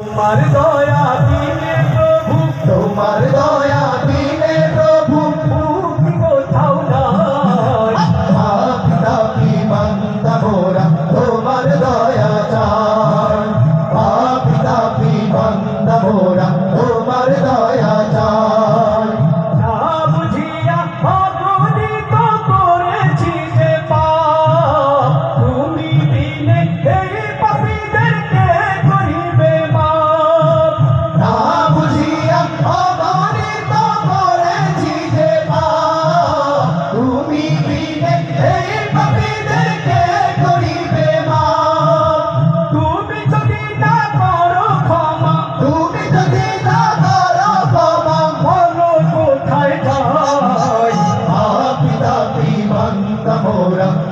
Marzo ya bini.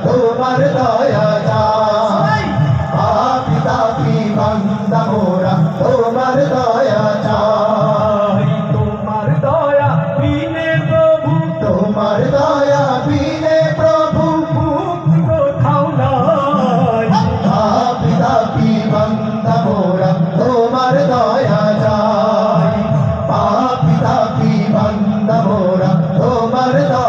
তোমার দয়া চাই। আপি তাপি বান্দা মোরা তোমার দয়া চাই। তোমার দয়া বিনে প্রভু। তোমার দয়া বিনে প্রভু। কোথাও নাই। আপি তাপি বান্দা মোরা তোমার দয়া চাই। আপি তাপি বান্দা মোরা তোমার দয়া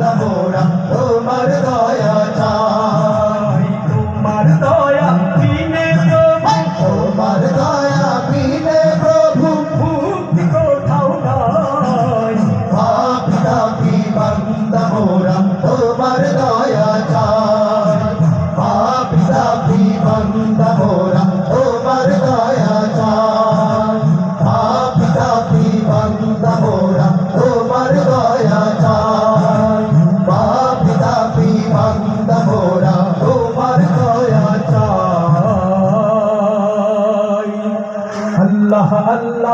কামনা তোমার